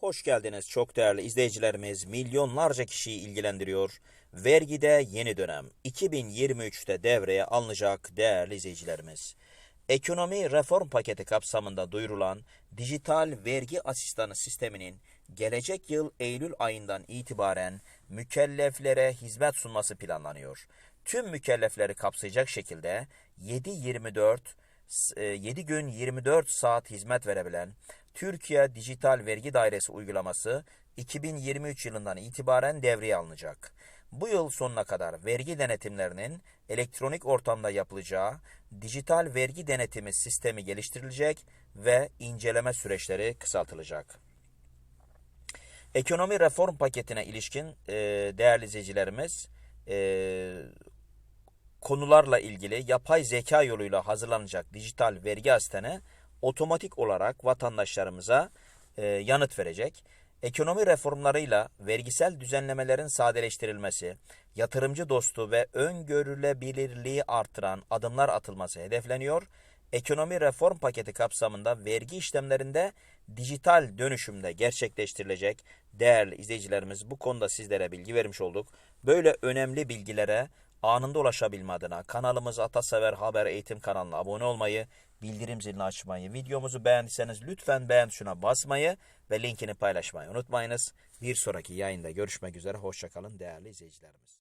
Hoş geldiniz çok değerli izleyicilerimiz. Milyonlarca kişiyi ilgilendiriyor. Vergide yeni dönem 2023'te devreye alınacak değerli izleyicilerimiz. Ekonomi reform paketi kapsamında duyurulan dijital vergi asistanı sisteminin gelecek yıl Eylül ayından itibaren mükelleflere hizmet sunması planlanıyor. Tüm mükellefleri kapsayacak şekilde 7-24 7 gün 24 saat hizmet verebilen Türkiye Dijital Vergi Dairesi uygulaması 2023 yılından itibaren devreye alınacak. Bu yıl sonuna kadar vergi denetimlerinin elektronik ortamda yapılacağı dijital vergi denetimi sistemi geliştirilecek ve inceleme süreçleri kısaltılacak. Ekonomi reform paketine ilişkin e, değerli izleyicilerimiz e, konularla ilgili yapay zeka yoluyla hazırlanacak dijital vergi asistanı otomatik olarak vatandaşlarımıza e, yanıt verecek. Ekonomi reformlarıyla vergisel düzenlemelerin sadeleştirilmesi, yatırımcı dostu ve öngörülebilirliği artıran adımlar atılması hedefleniyor. Ekonomi reform paketi kapsamında vergi işlemlerinde dijital dönüşümde gerçekleştirilecek. Değerli izleyicilerimiz bu konuda sizlere bilgi vermiş olduk. Böyle önemli bilgilere anında ulaşabilme adına kanalımız Atasever Haber Eğitim kanalına abone olmayı, bildirim zilini açmayı, videomuzu beğendiyseniz lütfen beğen tuşuna basmayı ve linkini paylaşmayı unutmayınız. Bir sonraki yayında görüşmek üzere. Hoşçakalın değerli izleyicilerimiz.